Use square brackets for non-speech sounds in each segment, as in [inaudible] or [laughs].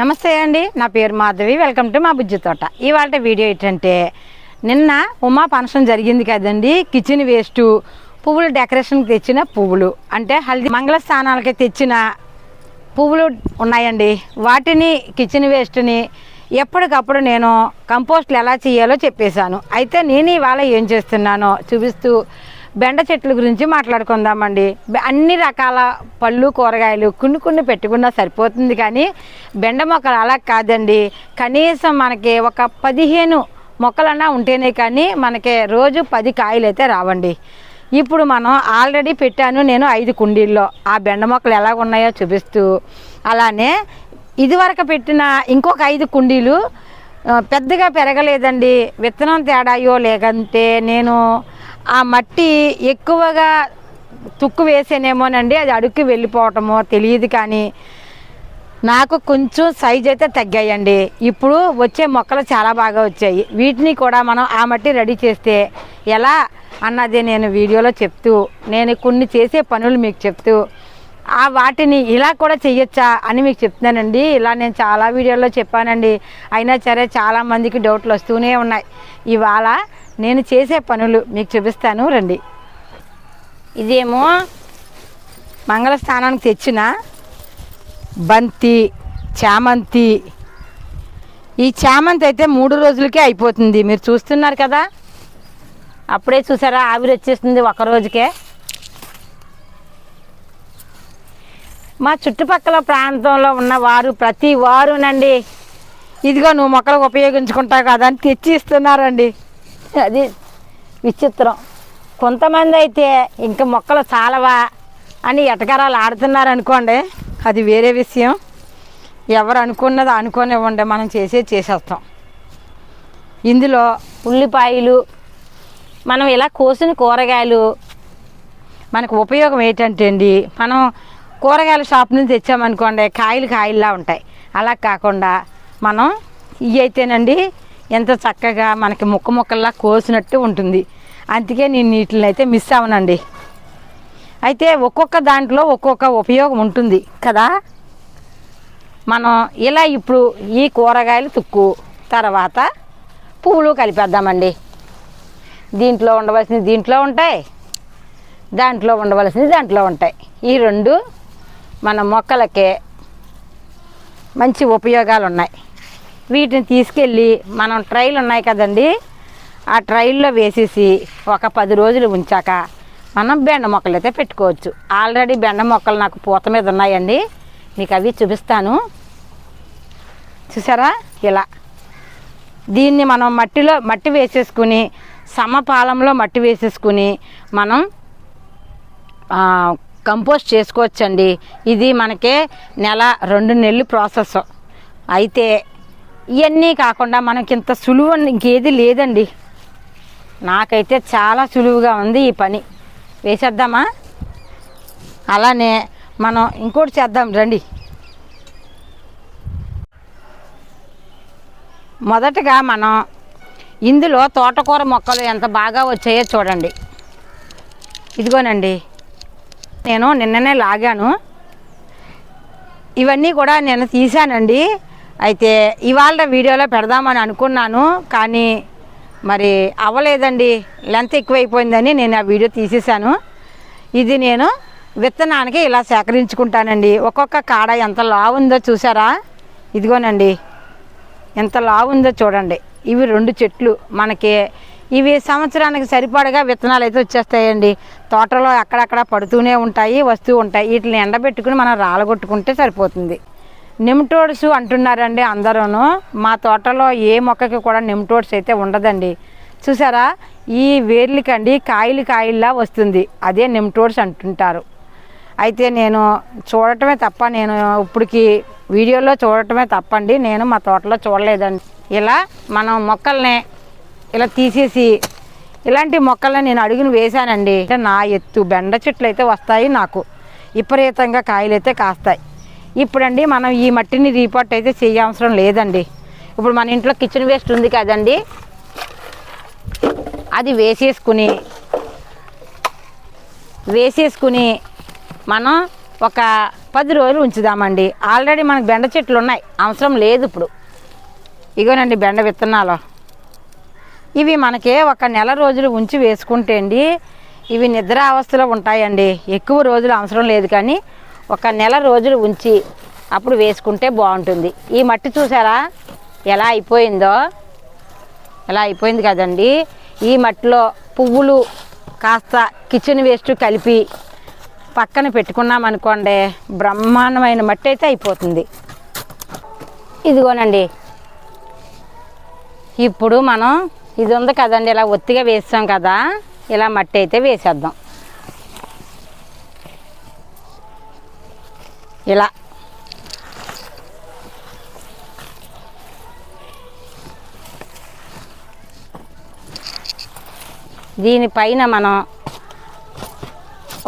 నమస్తే అండి నా పేరు మాధవి. వెల్కమ్ టు మా బుజ్జి తోట. ఇవాళ వీడియో ఏంటంటే నిన్న ఉమా ఫంక్షన్ జరిగింది కదండి కిచెన్ వేస్టు పువ్వులు డెకరేషన్కి తెచ్చిన పువ్వులు. అంటే హల్దీ మంగళ స్థానాలకి తెచ్చిన పువ్వులు ఉన్నాయండి. వాటిని కిచెన్ వేస్ట్ని ఎప్పటికప్పుడు నేను కంపోస్ట్లు ఎలా చేయాలో చెప్పేశాను. అయితే నేను ఇవాళ ఏం చేస్తున్నానో చూపిస్తూ బెండ చెట్ల గురించి మాట్లాడుకుందామండి. అన్ని రకాల పళ్ళు కూరగాయలు కొన్ని కొన్ని పెట్టుకున్నా సరిపోతుంది కానీ బెండ మొక్కలు అలా కాదండి. కనీసం మనకి ఒక పదిహేను మొక్కలన్నా ఉంటేనే కానీ మనకి రోజు పది కాయలు అయితే రావండి. ఇప్పుడు మనం ఆల్రెడీ పెట్టాను నేను ఐదు కుండీల్లో. ఆ బెండ మొక్కలు ఎలా ఉన్నాయో చూపిస్తూ. అలానే ఇదివరకు పెట్టిన ఇంకొక ఐదు కుండీలు పెద్దగా పెరగలేదండి. విత్తనం తేడాయో లేకంటే నేను ఆ మట్టి ఎక్కువగా తుక్కు వేసానేమోనండి అది అడుక్కి వెళ్ళిపోవటమో తెలియదు కానీ నాకు కొంచెం సైజ్ అయితే తగ్గాయండి. ఇప్పుడు వచ్చే మొక్కలు చాలా బాగా వచ్చాయి. వీటిని కూడా మనం ఆ మట్టి రెడీ చేస్తే ఎలా అన్నది నేను వీడియోలో చెప్తూ నేను కొన్ని చేసే పనులు మీకు చెప్తూ ఆ వాటిని ఇలా కూడా చెయ్యొచ్చా అని మీకు చెప్తున్నానండి. ఇలా నేను చాలా వీడియోల్లో చెప్పానండి. అయినా సరే చాలా మందికి డౌట్లు వస్తూనే ఉన్నాయి. ఇవాళ నేను చేసే పనులు మీకు చూపిస్తాను రండి. ఇదేమో మంగళ స్థానానికి తెచ్చిన బంతి చామంతి. ఈ చామంతి అయితే మూడు రోజులకే అయిపోతుంది. మీరు చూస్తున్నారు కదా? అప్పుడే చూసారా? ఆవిరి వచ్చేస్తుంది ఒక రోజుకే. మా చుట్టుపక్కల ప్రాంతంలో ఉన్న వారు ప్రతి వారునండి ఇదిగో నువ్వు మొక్కలకు ఉపయోగించుకుంటావు కదా అని తెచ్చి ఇస్తున్నారండి. అది విచిత్రం. కొంతమంది అయితే ఇంకా మొక్కలు చాలవా అని ఎటకరాలు ఆడుతున్నారు అనుకోండి అది వేరే విషయం. ఎవరు అనుకున్నది అనుకోనివ్వండి మనం చేసేది చేసేస్తాం. ఇందులో ఉల్లిపాయలు మనం ఇలా కోసిన కూరగాయలు మనకు ఉపయోగం ఏంటంటే అండి మనం కూరగాయల షాప్ నుంచి తెచ్చామనుకోండి కాయలు కాయల్లా ఉంటాయి. అలా కాకుండా మనం ఇవి అయితేనండి ఎంత చక్కగా మనకి ముక్క ముక్కల్లా కోసినట్టు ఉంటుంది. అందుకే నేను వీటిని అయితే మిస్ అవనండి అయితే ఒక్కొక్క దాంట్లో ఒక్కొక్క ఉపయోగం ఉంటుంది కదా? మనం ఇలా ఇప్పుడు ఈ కూరగాయలు తుక్కు తర్వాత పువ్వులు కలిపేద్దామండి. దీంట్లో ఉండవలసినవి దీంట్లో ఉంటాయి. దాంట్లో ఉండవలసినవి దాంట్లో ఉంటాయి. ఈ రెండు మన మొక్కలకే మంచి ఉపయోగాలు ఉన్నాయి వీటిని తీసుకెళ్ళి మనం ట్రైలు ఉన్నాయి కదండి ఆ ట్రైల్లో వేసేసి ఒక పది రోజులు ఉంచాక మనం బెండ మొక్కలు అయితే పెట్టుకోవచ్చు. ఆల్రెడీ బెండ మొక్కలు నాకు పూత మీద ఉన్నాయండి మీకు అవి చూపిస్తాను. చూసారా? ఇలా. దీన్ని మనం మట్టిలో మట్టి వేసేసుకుని సమపాలంలో మట్టి వేసేసుకుని మనం కంపోస్ట్ చేసుకోవచ్చండి. ఇది మనకే నెల రెండు నెలలు ప్రాసెస్. అయితే ఇవన్నీ కాకుండా మనకి ఇంత సులువు ఇంకేది లేదండి. నాకైతే చాలా సులువుగా ఉంది ఈ పని. వేసేద్దామా? అలానే మనం ఇంకోటి చేద్దాం రండి. మొదటగా మనం ఇందులో తోటకూర మొక్కలు ఎంత బాగా వచ్చాయో చూడండి. ఇదిగోనండి నేను నిన్ననే లాగాను. ఇవన్నీ కూడా నేను తీశానండి. అయితే ఇవాళ వీడియోలో పెడదామని అనుకున్నాను కానీ మరి అవ్వలేదండి. లెంత్ ఎక్కువైపోయిందని నేను ఆ వీడియో తీసేసాను ఇది నేను విత్తనానికి ఇలా సేకరించుకుంటానండి. ఒక్కొక్క కాడ ఎంత లావు ఉందో చూసారా ఇదిగోనండి. ఎంత లావు ఉందో చూడండి. ఇవి రెండు చెట్లు మనకి. ఇవి సంవత్సరానికి సరిపడగా విత్తనాలు అయితే వచ్చేస్తాయండి. తోటలో అక్కడక్కడ పడుతూనే ఉంటాయి వస్తూ ఉంటాయి. వీటిని ఎండబెట్టుకుని మనం రాలగొట్టుకుంటే సరిపోతుంది. నిమ్టోడ్స్ అంటున్నారండి అందరూను. మా తోటలో ఏ మొక్కకి కూడా నిమ్టోడ్స్ అయితే ఉండదండి. చూసారా? ఈ వేర్లకండి కాయలు కాయల్లా వస్తుంది. అదే నిమ్టోడ్స్ అంటుంటారు. అయితే నేను చూడటమే తప్ప నేను ఇప్పటికి వీడియోలో చూడటమే తప్పండి. నేను మా తోటలో చూడలేదండి. ఇలా మనం మొక్కల్ని ఇలా తీసేసి ఇలాంటి మొక్కల్ని నేను అడుగును వేశానండి. అంటే నా ఎత్తు బెండ చెట్లు అయితే వస్తాయి నాకు. విపరీతంగా కాయలు అయితే కాస్తాయి. ఇప్పుడండి మనం ఈ మట్టిని రీపోర్ట్ అయితే చేయవసరం లేదండి. ఇప్పుడు మన ఇంట్లో కిచెన్ వేస్ట్ ఉంది కదండి. అది వేసేసుకుని వేసేసుకుని మనం ఒక పది రోజులు ఉంచుదామండి. ఆల్రెడీ మనకు బెండ చెట్లు ఉన్నాయి. అవసరం లేదు ఇప్పుడు. ఇగోనండి బెండ విత్తనాలు. ఇవి మనకి ఒక నెల రోజులు ఉంచి వేసుకుంటే అండి ఇవి నిద్ర అవస్థలో ఉంటాయండి. ఎక్కువ రోజులు అవసరం లేదు కానీ ఒక నెల రోజులు ఉంచి అప్పుడు వేసుకుంటే బాగుంటుంది. ఈ మట్టి చూసారా? ఎలా అయిపోయిందో? ఎలా అయిపోయింది కదండి? ఈ మట్టిలో పువ్వులు కాస్త కిచెన్ వేస్ట్ కలిపి పక్కన పెట్టుకున్నాం అనుకోండి బ్రహ్మాండమైన మట్టి అయితే అయిపోతుంది. ఇదిగోనండి. ఇప్పుడు మనం ఇది ఉంది కదండి ఇలా ఒత్తిగా వేస్తాం కదా ఇలా మట్టి అయితే వేసేద్దాం. ఇలా. దీనిపైన మనం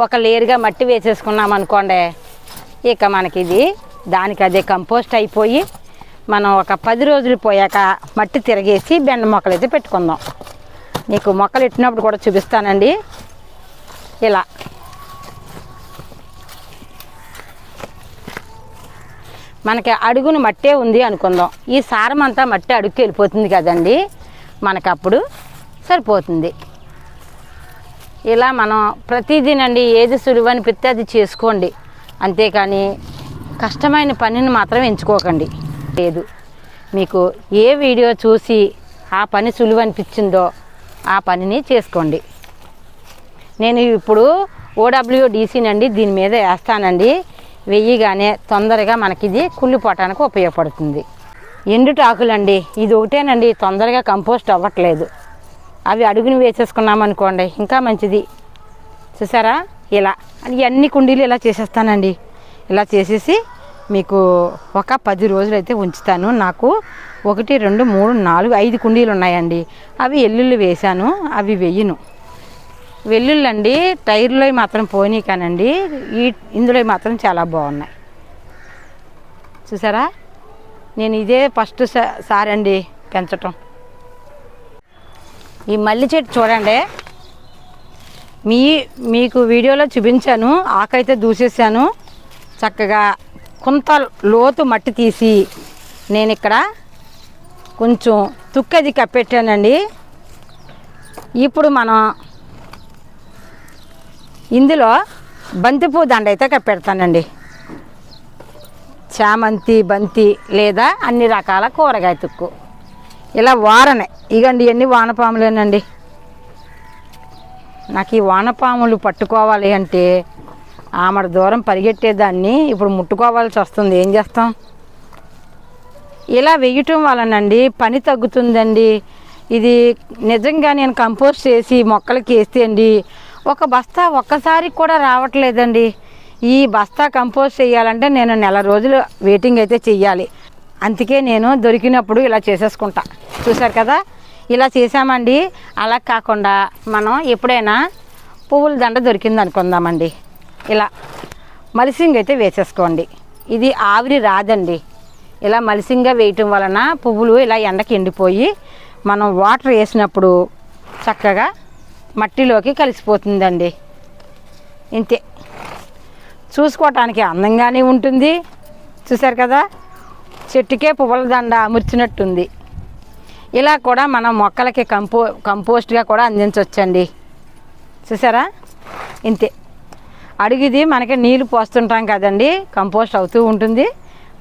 ఒక లేరుగా మట్టి వేసేసుకున్నాం అనుకోండి ఇక మనకి ఇది దానికి అదే కంపోస్ట్ అయిపోయి మనం ఒక పది రోజులు పోయాక మట్టి తిరగేసి బెండ మొక్కలు అయితే పెట్టుకుందాం. నీకు మొక్కలు ఎట్టినప్పుడు కూడా చూపిస్తానండి. ఇలా. మనకి అడుగును మట్టే ఉంది అనుకుందాం. ఈ సారం అంతా మట్టి అడుగుకి వెళ్ళిపోతుంది కదండి. మనకు అప్పుడు సరిపోతుంది. ఇలా మనం ప్రతిదినండి ఏది సులువు అనిపిస్తే అది చేసుకోండి. అంతేకాని కష్టమైన పనిని మాత్రం ఎంచుకోకండి. లేదు. మీకు ఏ వీడియో చూసి ఆ పని సులువు అనిపించిందో ఆ పనిని చేసుకోండి. నేను ఇప్పుడు ఓడబ్ల్యూడిసినండి దీని మీద వేస్తానండి. వెయ్యగానే తొందరగా మనకి ఇది కుళ్ళిపోవటానికి ఉపయోగపడుతుంది ఎండుటాకులండి ఇది ఒకటేనండి తొందరగా కంపోస్ట్ అవ్వట్లేదు. అవి అడుగుని వేసేసుకున్నాం అనుకోండి ఇంకా మంచిది. చూసారా? ఇలా. అన్ని కుండీలు ఇలా చేసేస్తానండి. ఇలా చేసేసి మీకు ఒక పది రోజులు అయితే ఉంచుతాను. నాకు ఒకటి రెండు మూడు నాలుగు ఐదు కుండీలు ఉన్నాయండి అవి ఎల్లుళ్ళు వేశాను అవి వెయ్యను వెల్లుల్లండి టైర్లో మాత్రం పోనీ కానండి ఈ ఇందులో మాత్రం చాలా బాగున్నాయి. చూసారా? నేను ఇదే ఫస్ట్ సారి అండి పెంచటం. ఈ మల్లి చెట్టు చూడండి. మీ మీకు వీడియోలో చూపించాను ఆకైతే దూసేసాను. చక్కగా కొంత లోతు మట్టి తీసి నేను ఇక్కడ కొంచెం తుక్కది కప్పెట్టానండి. ఇప్పుడు మనం ఇందులో బంతిపూ దండ అయితే కప్పెడతానండి. చామంతి బంతి లేదా అన్ని రకాల కూరగాయ తుక్కు. ఇలా వారనే ఇగండి ఇవన్నీ వానపాములేనండి. నాకు ఈ వానపాములు పట్టుకోవాలి అంటే ఆమడ దూరం పరిగెట్టేదాన్ని ఇప్పుడు ముట్టుకోవాల్సి వస్తుంది. ఏం చేస్తాం? ఇలా వేయటం వలనండి పని తగ్గుతుందండి. ఇది నిజంగా నేను కంపోస్ట్ చేసి మొక్కలకి వేస్తే అండి ఒక బస్తా ఒక్కసారి కూడా రావట్లేదండి. ఈ బస్తా కంపోస్ట్ చేయాలంటే నేను నెల రోజులు వెయిటింగ్ అయితే చెయ్యాలి. అందుకే నేను దొరికినప్పుడు ఇలా చేసేసుకుంటా. చూసారు కదా? ఇలా చేసామండి అలా కాకుండా మనం ఎప్పుడైనా పువ్వుల దండ దొరికింది అనుకుందామండి ఇలా మలిసింగ్ అయితే వేసేసుకోండి. ఇది ఆవిరి రాదండి. ఇలా మలిసింగా వేయటం వలన పువ్వులు ఇలా ఎండకి ఎండిపోయి మనం వాటర్ వేసినప్పుడు చక్కగా మట్టిలోకి కలిసిపోతుందండి. ఇంతే. చూసుకోవటానికి అందంగానే ఉంటుంది. చూసారు కదా? చెట్టుకే పువ్వుల దండ అమర్చినట్టుంది. ఇలా కూడా మనం మొక్కలకి కంపో కంపోస్ట్గా కూడా అందించవచ్చండి చూసారా ఇంతే. అడుగుది మనకి నీళ్ళు పోస్తుంటాం కదండి. కంపోస్ట్ అవుతూ ఉంటుంది.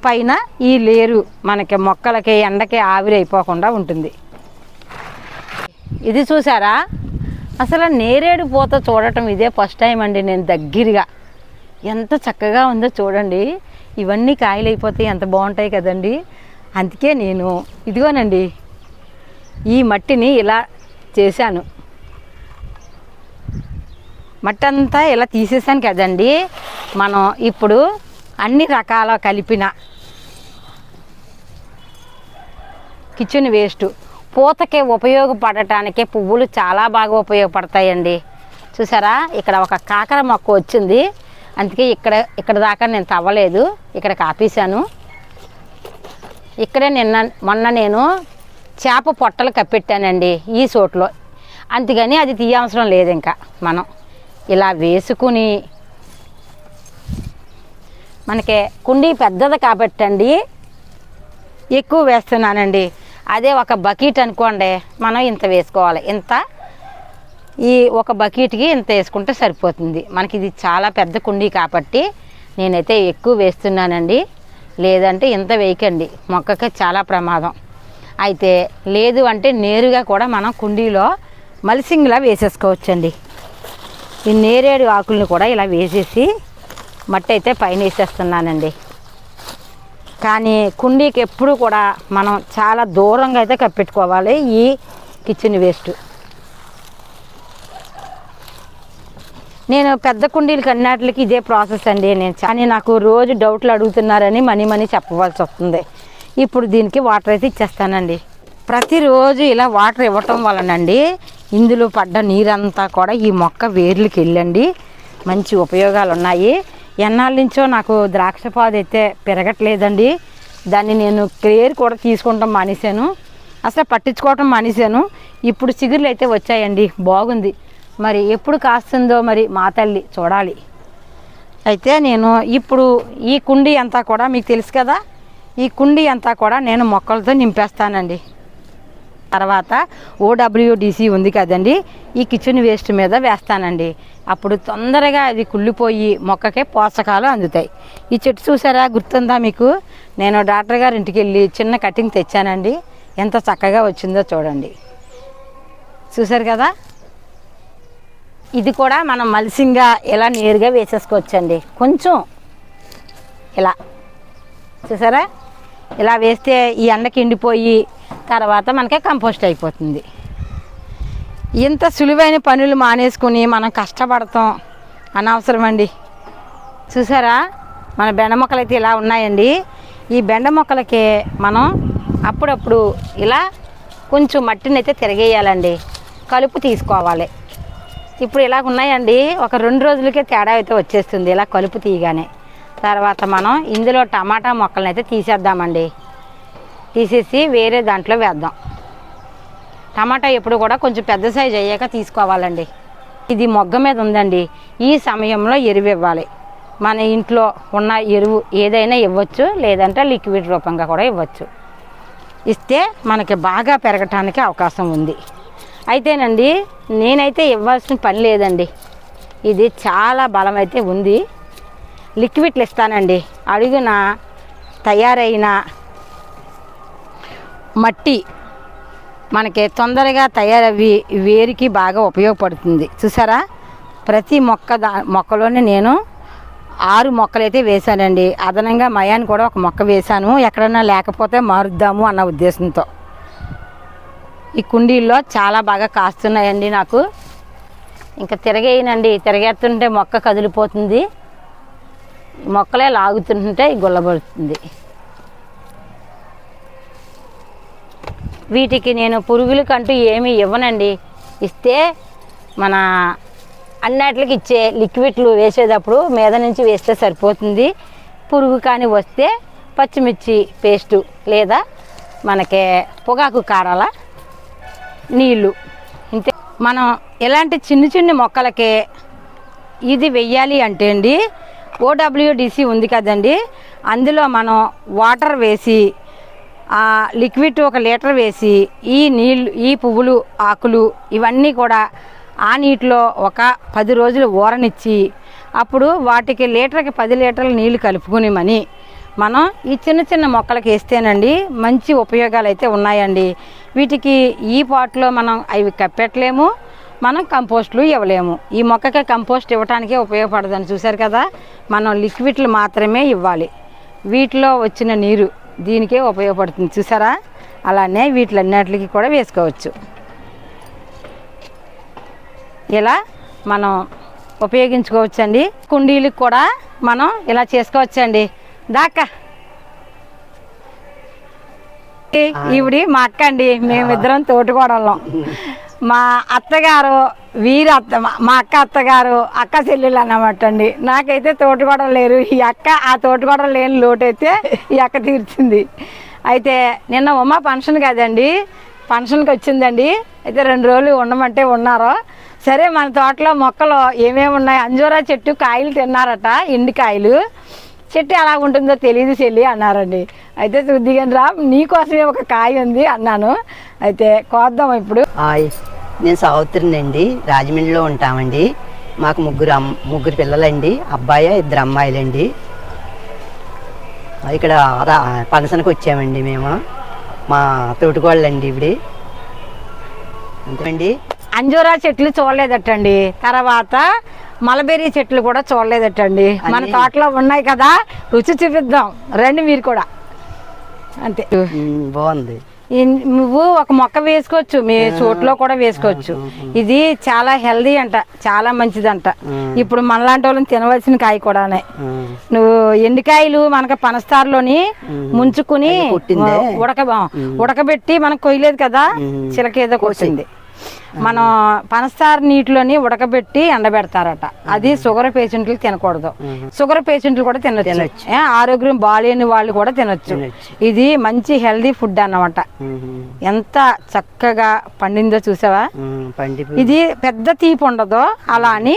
పైన ఈ లేరు మనకి మొక్కలకి ఎండకి ఆవిరి అయిపోకుండా ఉంటుంది. ఇది చూసారా అసలు నేరేడు పూత చూడటం ఇదే ఫస్ట్ టైం అండి నేను దగ్గరగా. ఎంత చక్కగా ఉందో చూడండి. ఇవన్నీ కాయలు అయిపోతాయి ఎంత బాగుంటాయి కదండి. అందుకే నేను ఇదిగోనండి ఈ మట్టిని ఇలా చేశాను. మట్టి అంతా ఇలా తీసేసాను కదండి. మనం ఇప్పుడు అన్ని రకాల కలిపిన కిచెన్ వేస్ట్ పూతకి ఉపయోగపడటానికి పువ్వులు చాలా బాగా ఉపయోగపడతాయండి. చూసారా? ఇక్కడ ఒక కాకర మొక్క వచ్చింది. అందుకే ఇక్కడ ఇక్కడ దాకా నేను తవ్వలేదు. ఇక్కడ కాపేశాను. ఇక్కడే నిన్న మొన్న నేను చేప పొట్టలు కప్పెట్టానండి ఈ చోట్లో. అందుకని అది తీయవసరం లేదు ఇంకా మనం. ఇలా వేసుకుని మనకి కుండీ పెద్దది కాబట్టండి ఎక్కువ వేస్తున్నానండి. అదే ఒక బకెట్ అనుకోండి మనం ఇంత వేసుకోవాలి. ఇంత ఈ ఒక బకెట్కి ఇంత వేసుకుంటే సరిపోతుంది. మనకి ఇది చాలా పెద్ద కుండీ కాబట్టి నేనైతే ఎక్కువ వేస్తున్నానండి. లేదంటే ఇంత వేయకండి. మొక్కకి చాలా ప్రమాదం. అయితే లేదు అంటే నేరుగా కూడా మనం కుండీలో మలిసింగ్లా వేసేసుకోవచ్చండి. ఈ నేరేడు ఆకులను కూడా ఇలా వేసేసి మట్టి అయితే పైన వేసేస్తున్నానండి. కానీ కుండీకి ఎప్పుడు కూడా మనం చాలా దూరంగా అయితే కప్పెట్టుకోవాలి. ఈ కిచెన్ వేస్ట్. నేను పెద్ద కుండీలకి అన్నిటికి ఇదే ప్రాసెస్ అండి. నేను కానీ నాకు రోజు డౌట్లు అడుగుతున్నారని మనీ మనీ చెప్పవలసి వస్తుంది. ఇప్పుడు దీనికి వాటర్ అయితే ఇచ్చేస్తానండి. ప్రతిరోజు ఇలా వాటర్ ఇవ్వటం వలనండి ఇందులో పడ్డ నీరంతా కూడా ఈ మొక్క వేర్లకి వెళ్ళండి. మంచి ఉపయోగాలు ఉన్నాయి ఎన్నాళ్ళ నుంచో నాకు ద్రాక్ష పాదు అయితే పెరగట్లేదండి. దాన్ని నేను క్లియర్ కూడా తీసుకుంటాం మానేశాను. అసలు పట్టించుకోవటం మానేశాను. ఇప్పుడు చిగుర్లు అయితే వచ్చాయండి. బాగుంది. మరి ఎప్పుడు కాస్తుందో మరి మా తల్లి చూడాలి. అయితే నేను ఇప్పుడు ఈ కుండీ అంతా కూడా మీకు తెలుసు కదా? ఈ కుండీ అంతా కూడా నేను మొక్కలతో నింపేస్తానండి. తర్వాత ఓడబ్ల్యూడిసి ఉంది కదండి ఈ కిచెన్ వేస్ట్ మీద వేస్తానండి. అప్పుడు తొందరగా అది కుళ్ళిపోయి మొక్కకే పోషకాలు అందుతాయి. ఈ చెట్టు చూసారా గుర్తుందా మీకు? నేను డాక్టర్ గారి ఇంటికి వెళ్ళి చిన్న కటింగ్ తెచ్చానండి. ఎంత చక్కగా వచ్చిందో చూడండి. చూసారు కదా? ఇది కూడా మనం మలిసింగా ఇలా నేరుగా వేసేసుకోవచ్చండి. కొంచెం ఇలా. చూసారా? ఇలా వేస్తే ఈ ఎండకి ఎండిపోయి తర్వాత మనకే కంపోస్ట్ అయిపోతుంది. ఇంత సులువైన పనులు మానేసుకుని మనం కష్టపడతాం. అనవసరం అండి చూసారా? మన బెండ మొక్కలు అయితే ఇలా ఉన్నాయండి. ఈ బెండ మొక్కలకి మనం అప్పుడప్పుడు ఇలా కొంచెం మట్టిని అయితే తిరగేయాలండి. కలుపు తీసుకోవాలి. ఇప్పుడు ఇలా ఉన్నాయండి ఒక రెండు రోజులకే తేడా అయితే వచ్చేస్తుంది. ఇలా కలుపు తీయగానే. తర్వాత మనం ఇందులో టమాటా మొక్కలను అయితే తీసేద్దామండి. తీసేసి వేరే దాంట్లో వేద్దాం. టమాటా ఎప్పుడు కూడా కొంచెం పెద్ద సైజ్ అయ్యాక తీసుకోవాలండి. ఇది మొగ్గ మీద ఉందండి. ఈ సమయంలో ఎరువు ఇవ్వాలి. మన ఇంట్లో ఉన్న ఎరువు ఏదైనా ఇవ్వచ్చు లేదంటే లిక్విడ్ రూపంగా కూడా ఇవ్వచ్చు. ఇస్తే మనకి బాగా పెరగటానికి అవకాశం ఉంది. అయితేనండి నేనైతే ఇవ్వాల్సిన పని లేదండి. ఇది చాలా బలం అయితే ఉంది. లిక్విడ్లు ఇస్తానండి. అడుగున తయారైన మట్టి మనకి తొందరగా తయారవి వేరుకి బాగా ఉపయోగపడుతుంది. చూసారా? ప్రతి మొక్క దా మొక్కలోనే నేను ఆరు మొక్కలైతే వేశానండి. అదనంగా మయాన్ని కూడా ఒక మొక్క వేశాను. ఎక్కడన్నా లేకపోతే మారుద్దాము అన్న ఉద్దేశంతో. ఈ కుండీల్లో చాలా బాగా కాస్తున్నాయండి నాకు. ఇంకా తిరగేయనండి. తిరగేస్తుంటే మొక్క కదిలిపోతుంది. మొక్కలే లాగుతుంటే గుల్లబడుతుంది వీటికి నేను పురుగులకంటూ ఏమీ ఇవ్వనండి. ఇస్తే మన అన్నిటికి ఇచ్చే లిక్విడ్లు వేసేటప్పుడు మీద నుంచి వేస్తే సరిపోతుంది. పురుగు కానీ వస్తే పచ్చిమిర్చి పేస్టు లేదా మనకి పొగాకు కారాల నీళ్ళు. ఇంతే. మనం ఇలాంటి చిన్న చిన్న మొక్కలకే ఇది వెయ్యాలి అంటే అండి ఓడబ్ల్యూడిసి ఉంది కదండి. అందులో మనం వాటర్ వేసి లిక్విడ్ ఒక లీటర్ వేసి ఈ నీళ్ళు ఈ పువ్వులు ఆకులు ఇవన్నీ కూడా ఆ నీటిలో ఒక పది రోజులు ఊరనిచ్చి అప్పుడు వాటికి లీటర్కి పది లీటర్ల నీళ్ళు కలుపుకునిమని మనం ఈ చిన్న చిన్న మొక్కలకి వేస్తేనండి మంచి ఉపయోగాలు అయితే ఉన్నాయండి. వీటికి ఈ పాట్లో మనం అవి కప్పెట్టలేము మనం కంపోస్ట్లు ఇవ్వలేము. ఈ మొక్కకి కంపోస్ట్ ఇవ్వటానికే ఉపయోగపడదని చూశారు కదా? మనం లిక్విడ్లు మాత్రమే ఇవ్వాలి. వీటిలో వచ్చిన నీరు దీనికే ఉపయోగపడుతుంది. చూసారా అలానే వీటిలన్నిటికి కూడా వేసుకోవచ్చు. ఇలా మనం ఉపయోగించుకోవచ్చండి. కుండీలకు కూడా మనం ఇలా చేసుకోవచ్చండి. దాకా. ఈవిడి మా అక్క అండి మేమిద్దరం తోటికోడళ్ళం. మా అత్తగారు వీరి అత్త మా- అక్క అత్తగారు అక్క చెల్లెలు అన్నమాట అండి. నాకైతే తోటికోడలు లేరు. ఈ అక్క ఆ తోటికోడలు లేని లోటు అయితే ఈ అక్క తీర్చింది అయితే నిన్న ఉమా ఫంక్షన్ కదండి. ఫంక్షన్కి వచ్చిందండి. అయితే రెండు రోజులు ఉండమంటే ఉన్నారు. సరే మన తోటలో మొక్కలు ఏమేమి ఉన్నాయి? అంజూరా చెట్టు కాయలు తిన్నారట ఎండి కాయలు. చెట్టు ఎలా ఉంటుందో తెలియదు చెల్లి అన్నారండి. అయితే చూద్దిగాని రా నీకోసమే ఒక కాయ ఉంది అన్నాను. అయితే కోద్దాం ఇప్పుడు. నేను సావిత్రినండి రాజమండ్రిలో ఉంటామండి. మాకు ముగ్గురు ముగ్గురు పిల్లలండి. అబ్బాయి ఇద్దరు అమ్మాయిలండి. ఇక్కడ పనసనకి వచ్చామండి మేము. మా తోటికోళ్ళండి ఇవిడి. అంతేనండి అంజూరా చెట్లు చూడలేదటండి. తర్వాత మలబెర్రీ చెట్లు కూడా చూడలేదటండి. మన తోటలో ఉన్నాయి కదా రుచి చూపిద్దాం. రండి మీరు కూడా. అంతే. బాగుంది. నువ్వు ఒక మొక్క వేసుకోవచ్చు మీ చోట్లో కూడా వేసుకోవచ్చు. ఇది చాలా హెల్దీ అంట చాలా మంచిదంట. ఇప్పుడు మనలాంటి వాళ్ళని తినవలసిన కాయ కూడానే. నువ్వు ఎండికాయలు మనకు పనస్తారులోని ముంచుకుని? ఉడక ఉడకబెట్టి మనం కొయ్యలేదు కదా. చిలకేదో కొట్టింది. మనం పనస్తారు నీటిలోని ఉడకబెట్టి ఎండబెడతారట. అది షుగర్ పేషెంట్లు తినకూడదు. షుగర్ పేషెంట్లు కూడా తినొచ్చు. ఆరోగ్యం బాగాలేని వాళ్ళు కూడా తినొచ్చు. ఇది మంచి హెల్దీ ఫుడ్ అన్నమాట. ఎంత చక్కగా పండిందో చూసావా? ఇది పెద్ద తీపి ఉండదు. అలా అని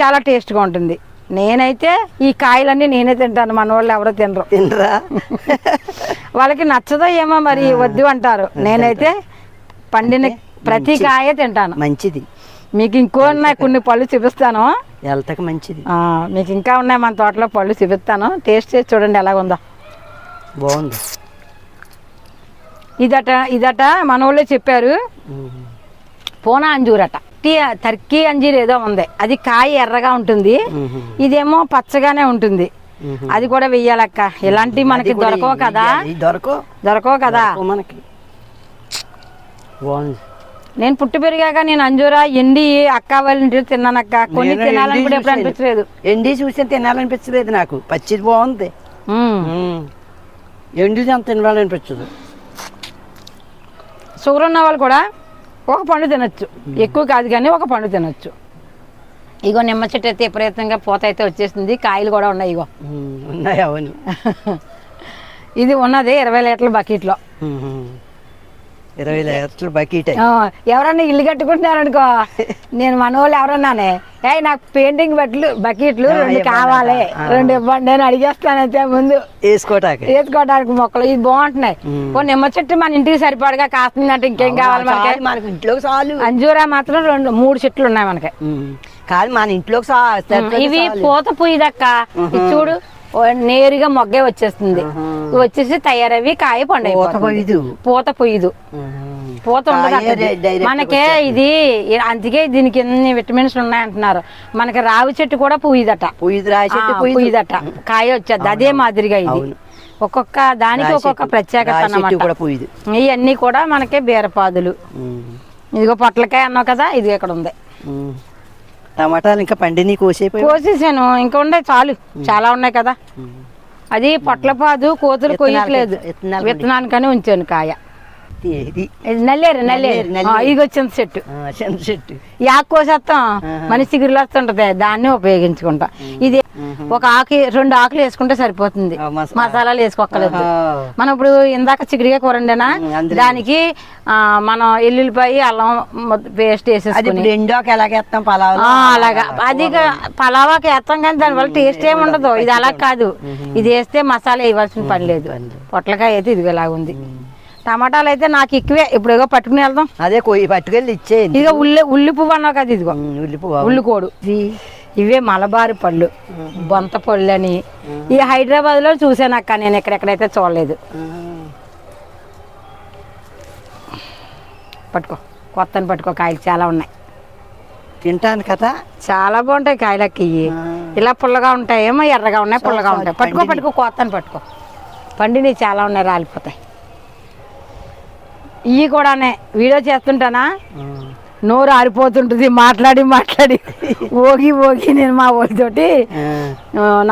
చాలా టేస్ట్గా ఉంటుంది. నేనైతే ఈ కాయలన్నీ నేనే తింటాను. మన వాళ్ళు ఎవరో తినరు. తినరా? [laughs] వాళ్ళకి నచ్చదో ఏమో మరి వద్దు అంటారు. నేనైతే పండిన ప్రతి కాయ తింటాను. మంచిది. మీకు ఇంకో ఉన్నాయి కొన్ని పళ్ళు చూపిస్తాను. హెల్త్కి మంచిది. మీకు ఇంకా ఉన్నాయి మన తోటలో పళ్ళు చూపిస్తాను. టేస్ట్ చేసి చూడండి ఎలా ఉందో. బాగుంది. ఇదట ఇదట మన వాళ్ళే చెప్పారు. పూనా అంజూరట. టీ టర్కీ అంజీర్ ఏదో ఉంది. అది కాయ ఎర్రగా ఉంటుంది. ఇదేమో పచ్చగానే ఉంటుంది. అది కూడా వెయ్యాలక్క. ఇలాంటివి మనకి దొరకవు కదా. దొరకవు. దొరకవు కదా. మనకి. బాగుంది. నేను పుట్టి పెరిగాక నేను అంజూరా ఎండి అక్క వాళ్ళ తిన్నానక్క. కొన్ని నేను తినాలని ఎండి కూడా ఎప్పుడు చూశాను. అనిపించలేదు. ఎండి చూసి తినాలనిపించలేదు నాకు. పచ్చిది బాగుంది. ఉమ్. ఎండిది అంత తినాలనిపించదు. షుగర్ ఉన్న వాళ్ళు కూడా ఒక పండు తినొచ్చు. ఎక్కువ కాదు కానీ ఒక పండు తినొచ్చు. ఇగో నిమ్మ చెట్టు అయితే విపరీతంగా పూత అయితే వచ్చేసింది. కాయలు కూడా ఉన్నాయి ఇగో. ఉన్నాయి అవును. [laughs] ఇది ఉన్నది ఇరవై లీటర్ల బకెట్లో. ఉమ్. ఇరవై లీటర్ల బకెట్ ఎవరన్నా ఇల్లు కట్టుకుంటున్నారనుకో నేను మన వాళ్ళు ఎవరన్నానే ఏ నాకు పెయింటింగ్ బట్టలు బకెట్లు రెండు కావాలి. రెండు ఇవ్వండి అని అడిగేస్తానైతే ముందు. వేసుకోటాక వేసుకోవడానికి మొక్కలు ఇవి బాగుంటున్నాయి. ఓ నిమ్మ చెట్టు మన ఇంటికి సరిపడగా కాస్తుందంటే ఇంకేం కావాలి మనకి? చాలు, మనకి ఇంట్లోకి చాలు. అంజూరా మాత్రం రెండు మూడు చెట్లు ఉన్నాయి మనకి. కాదు మన ఇంట్లోకి ఇవి. పూత పుయ్యదక్క ఇది చూడు నేరుగా మొగ్గే వచ్చేస్తుంది వచ్చేసి తయారవి కాయ పండు పూత. పొయ్యదు. పూత ఉండదు మనకే ఇది అందుకే దీనికి ఎన్ని విటమిన్స్ ఉన్నాయి అంటున్నారు మనకి రావి చెట్టు కూడా పొయ్యిదు. పుయ్యదట కాయ వచ్చేది అదే మాదిరిగా ఇది. ఒక్కొక్క దానికి ఒక్కొక్క. ప్రత్యేకత అన్నమాట. ఇవన్నీ కూడా మనకి బీరపాదులు. ఇదిగో పొట్లకాయ అన్నావు కదా ఇది ఇక్కడ ఉంది. టమాటాలు ఇంకా పండిని కోసేపోయి కోసేసాను. ఇంకా ఉన్నాయి చాలు. చాలా ఉన్నాయి కదా. అది పొట్లపాదు కోతులు కొయ్యట్లేదు. విత్తనానికని ఉంచాను కాయ. ఇది. నల్లేరు నల్లేరు ఇది వచ్చింది చెట్టు చెట్టు ఈ ఆకు కోసేస్తాం చిగురులు వస్తుంటది దాన్ని ఉపయోగించుకుంటాం. ఇది ఒక ఆకు రెండు ఆకులు వేసుకుంటే సరిపోతుంది. మసాలాలు వేసుకోక్కర్లేదు. ఆహా. మనం ఇప్పుడు ఇందాక చిగురిగా కూరండేనా. దానికి ఆ, మనం ఎల్లుల్లిపాయ అల్లం పేస్ట్ వేసేసుకుని ఎలాగేస్తాం పలావ్ అలాగా. అది పలావాకి వేస్తాం కానీ దానివల్ల టేస్ట్ ఏమి ఉండదు. ఇది అలా కాదు. ఇది వేస్తే మసాలా వేయవలసిన పని లేదు. పొట్లకాయ అయితే ఇది ఇలా ఉంది టమాటాలు అయితే నాకు ఎక్కువే. ఇప్పుడు ఏదో పట్టుకుని వెళ్దాం. అదే కొయ్యి పట్టుకెళ్ళి ఇచ్చేయండి. ఇదిగో ఉల్లి ఉల్లి పువ్వు అన్నావు కదా ఇదిగో. ఉల్లిపువ్వు ఉల్లికోడు. ఇవే మలబారు పళ్ళు. బొంత పళ్ళు అని ఈ హైదరాబాద్లో చూసాను అక్క నేను ఎక్కడెక్కడైతే చూడలేదు. పట్టుకో. కొత్తని పట్టుకో. కాయలు చాలా ఉన్నాయి. తింటాను కదా. చాలా బాగుంటాయి కాయలకి. ఇలా పుల్లగా ఉంటాయి ఏమో ఎర్రగా ఉన్నాయి పుల్లగా ఉంటాయి. పట్టుకో పట్టుకో కొత్తని పట్టుకో. పండినవి చాలా ఉన్నాయి రాలిపోతాయి. ఇవి కూడానే వీడియో చేస్తుంటానా? నోరు ఆరిపోతుంటుంది మాట్లాడి మాట్లాడి. ఓగి ఓగి నేను మా వాళ్ళతోటి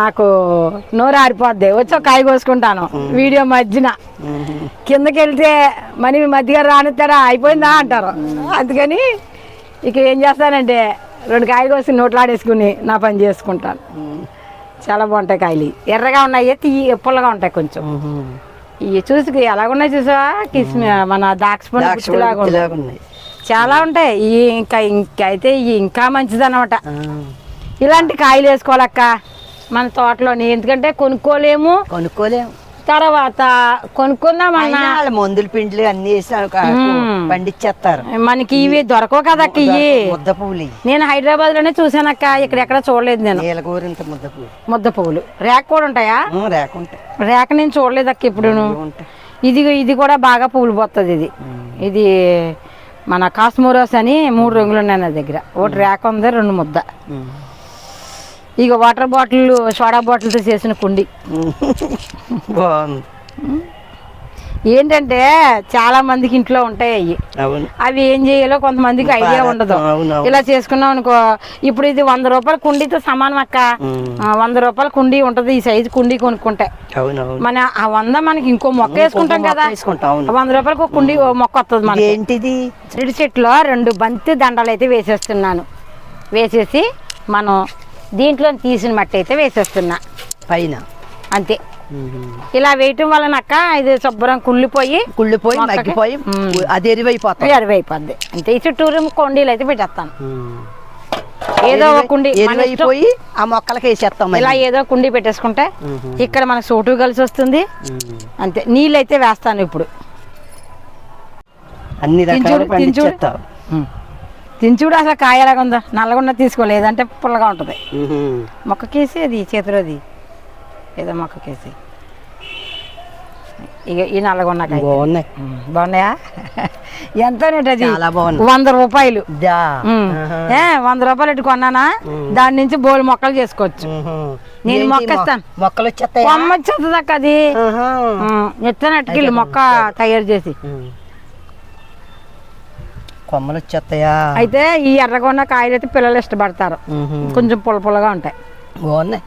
నాకు నోరు ఆరిపోద్ది. వచ్చి ఒక కాయ కోసుకుంటాను వీడియో మధ్యన. కిందకి వెళ్తే మరి మధ్యగా రానిస్తారా? అయిపోయిందా అంటారు. అందుకని ఇక ఏం చేస్తానంటే రెండు కాయలు కోసి నోట్లో ఆడేసుకుని నా పని చేసుకుంటాను. చాలా బాగుంటాయి కాయలు. ఎర్రగా ఉన్నాయి తీయ పుల్లగా ఉంటాయి కొంచెం. ఇవి చూసి ఎలాగున్నాయి చూసావా? కిస్మి మన దాక్షపండు. ఉన్నాయి చాలా ఉంటాయి. ఈ ఇంకా ఇంకా అయితే ఇవి ఇంకా మంచిది అనమాట ఇలాంటి కాయలు వేసుకోవాలక్క మన తోటలోని. ఎందుకంటే కొనుక్కోలేము. కొనుక్కోలేము. తర్వాత కొనుక్కుందామన్నా. వాళ్ళ మందుల పిండ్లు అన్ని. పండించేస్తారు మనకి ఇవి దొరకవు కదా అక్క ఇవి ముద్ద పువ్వులు. నేను హైదరాబాద్లోనే చూసానక్క ఇక్కడ ఎక్కడ చూడలేదు నేను. నీలగూరింత ముద్ద పువ్వు. ముద్ద పువ్వులు. రేక కూడా ఉంటాయా? మ్మ్, రేకుంటాయి రేక నేను చూడలేదు అక్క ఇప్పుడును ఉంటాయి. ఇది ఇది కూడా బాగా పువ్వులు పోతుంది ఇది. ఇది మన కాస్మోరోస్ అని మూడు రంగులు ఉన్నాయి నా దగ్గర. ఒకటి రేక ఉంది రెండు ముద్ద. ఇక వాటర్ బాటిల్ సోడా బాటిల్తో చేసిన కుండి. బాగుంది. ఏంటంటే చాలా మందికి ఇంట్లో ఉంటాయి అవి అవి ఏం చేయాలో కొంతమందికి ఐడియా ఉండదు. ఇలా చేసుకున్నాం అనుకో ఇప్పుడు ఇది వంద రూపాయల కుండీతో సమానం అక్క. వంద రూపాయల కుండీ ఉంటది ఈ సైజు కుండీ కొనుక్కుంటే. మన ఆ వంద మనకి ఇంకో మొక్క వేసుకుంటాం కదా. వంద రూపాయలకు ఒక కుండీ మొక్క వస్తుంది మనకి. ఏంటిది చెడు చెట్లో రెండు బంతి దండలు అయితే వేసేస్తున్నాను. వేసేసి మనం దీంట్లో తీసిన మట్టి అయితే వేసేస్తున్నా పైన అంతే. ఇలా వేయటం వలన అక్క ఇది శుభ్రం కుళ్ళిపోయి కుళ్ళిపోయి మగ్గిపోయి. అది ఎరివైపోతాయి ఎరువైపోద్ది అంతే ఈ చుట్టూరు కొండీలు అయితే పెట్టేస్తాను. ఏదో ఒక కుండీ. ఎరివైపోయి ఆ మొక్కలకి వేసేస్తాం. ఇలా ఏదో కుండీ పెట్టేసుకుంటే. ఇక్కడ మనకు సోటు కలిసి వస్తుంది. అంతే నీళ్ళు అయితే వేస్తాను ఇప్పుడు అన్ని రకాలు తించుడు అసలు కాయ ఎలాగ ఉందో? నల్లగున్న తీసుకోలేదంటే పుల్లగా ఉంటుంది. మొక్కకేసి అది చేతిలోది ఏదో మొక్కకేసి ఇక ఈ నల్లగున్న కాయ. బాగున్నాయి. బాగున్నాయా? ఎంత అది. వంద రూపాయలు. వంద రూపాయలు ఇటు కొన్నానా? దాని నుంచి బోలు మొక్కలు చేసుకోవచ్చు. నేను మొక్క ఇస్తాను. మొక్కలు వచ్చేస్తాయా? కొమ్మ వచ్చేస్తుందక్క అది. అట్టుకెళ్ళి మొక్క తయారు చేసి. కొమ్మలు వచ్చేస్తాయా? అయితే ఈ ఎర్రగొన్న కాయలు అయితే పిల్లలు ఇష్టపడతారు. కొంచెం పుల్ల పుల్లగా ఉంటాయి. బాగున్నాయి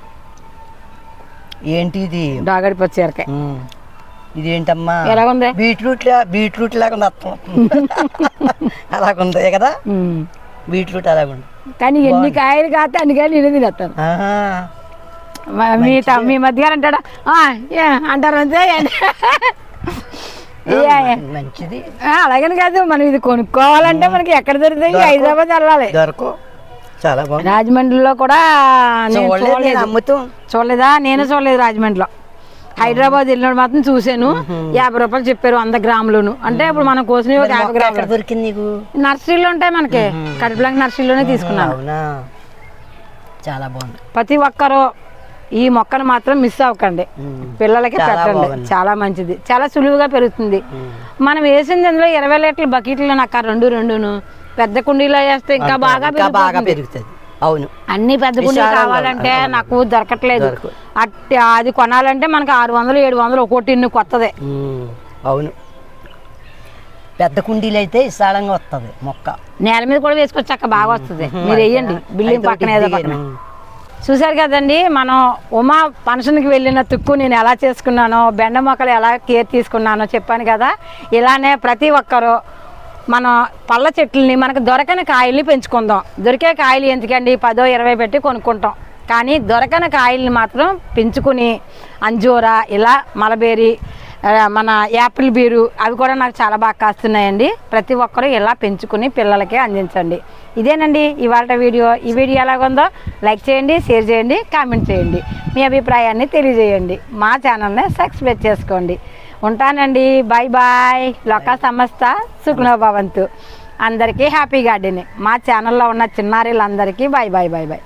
ఏంటి ఇది? డాగడి పచ్చిరకాయ మ్మ్. ఇదేంటమ్మా? ఎలాగుంది? బీట్రూట్ బీట్రూట్ లాగా అర్థం [laughs] అలాగుంది కదా. బీట్రూట్ అలాగుంది. కానీ ఎన్ని కాయలు కాస్తే అన్ని కాయలు నేను తినేస్తాను. మ- మీ త- మీ మధ్యగారు అంటాడా? అంటారు అంతే. [laughs] మంచిది. అలాగని కాదు మనం ఇది కొనుక్కోవాలంటే మనకి ఎక్కడ దొరుకుతాయి. హైదరాబాద్ వెళ్ళాలి. దొరకు చాలా బాగుంది. రాజమండ్రిలో కూడా నేను చూడలేదు నేను చూడలేదు అమ్ముతూ చూడలేదా? నేను చూడలేదు రాజమండ్రిలో. హైదరాబాద్ వెళ్ళినప్పుడు మాత్రం చూశాను. యాభై రూపాయలు చెప్పారు వంద గ్రాములను. అంటే ఇప్పుడు మనం యాభై ఎక్కడ గ్రాములు. దొరికింది నీకు? నర్సరీలో ఉంటాయి మనకి. కడుపులంక నర్సరీలోనే తీసుకున్నాను. చాలా బాగుంది. ప్రతి ఒక్కరు ఈ మొక్కను మాత్రం మిస్ అవ్వకండి. పిల్లలకి పెట్టండి. చాలా మంచిది. చాలా సులువుగా పెరుగుతుంది. మనం వేసింది అందులో ఇరవై లీటర్ల బకెట్లు నాకు రెండు రెండును. పెద్ద కుండీలో వేస్తే ఇంకా బాగా బాగా పెరుగుతుంది. అవును. అన్ని పెద్ద కుండీలు కావాలంటే. నాకు దొరకట్లేదు. అట్టి అది కొనాలంటే మనకి ఆరు వందలు ఏడు వందలు ఒక్కోటి ఇన్ని కొత్తదే. అవును. పెద్ద కుండీలు అయితే విశాలంగా వస్తుంది మొక్క. నేల మీద కూడా వేసుకొచ్చాక బాగా వస్తుంది. మీరు వేయండి. బిల్డింగ్ పక్కన ఒకటి ఏదో. పక్కన. చూశారు కదండి మనం ఉమా ఫంక్షన్కి వెళ్ళిన తుక్కు నేను ఎలా చేసుకున్నానో బెండ మొక్కలు ఎలా కేర్ తీసుకున్నానో చెప్పాను కదా ఇలానే ప్రతి ఒక్కరూ మన పళ్ళ చెట్లని మనకు దొరకని కాయల్ని పెంచుకుందాం. దొరికే కాయలు ఎందుకండి? పదో ఇరవై పెట్టి కొనుక్కుంటాం. కానీ దొరకని కాయల్ని మాత్రం పెంచుకుని అంజూరా ఇలా మలబేరి మన యాపిల్ బీరు అవి కూడా నాకు చాలా బాగా కాస్తున్నాయండి. ప్రతి ఒక్కరూ ఇలా పెంచుకుని పిల్లలకి అందించండి. ఇదేనండి ఇవాళ వీడియో. ఈ వీడియో ఎలాగుందో లైక్ చేయండి షేర్ చేయండి కామెంట్ చేయండి. మీ అభిప్రాయాన్ని తెలియజేయండి. మా ఛానల్ని సబ్స్క్రైబ్ చేసుకోండి. ఉంటానండి. Bye bye. లోక సంస్థ సుఖనోభవంతు. అందరికీ హ్యాపీ గార్డెన్ మా ఛానల్లో ఉన్న చిన్నారీలందరికీ బాయ్ బాయ్ బాయ్ బాయ్.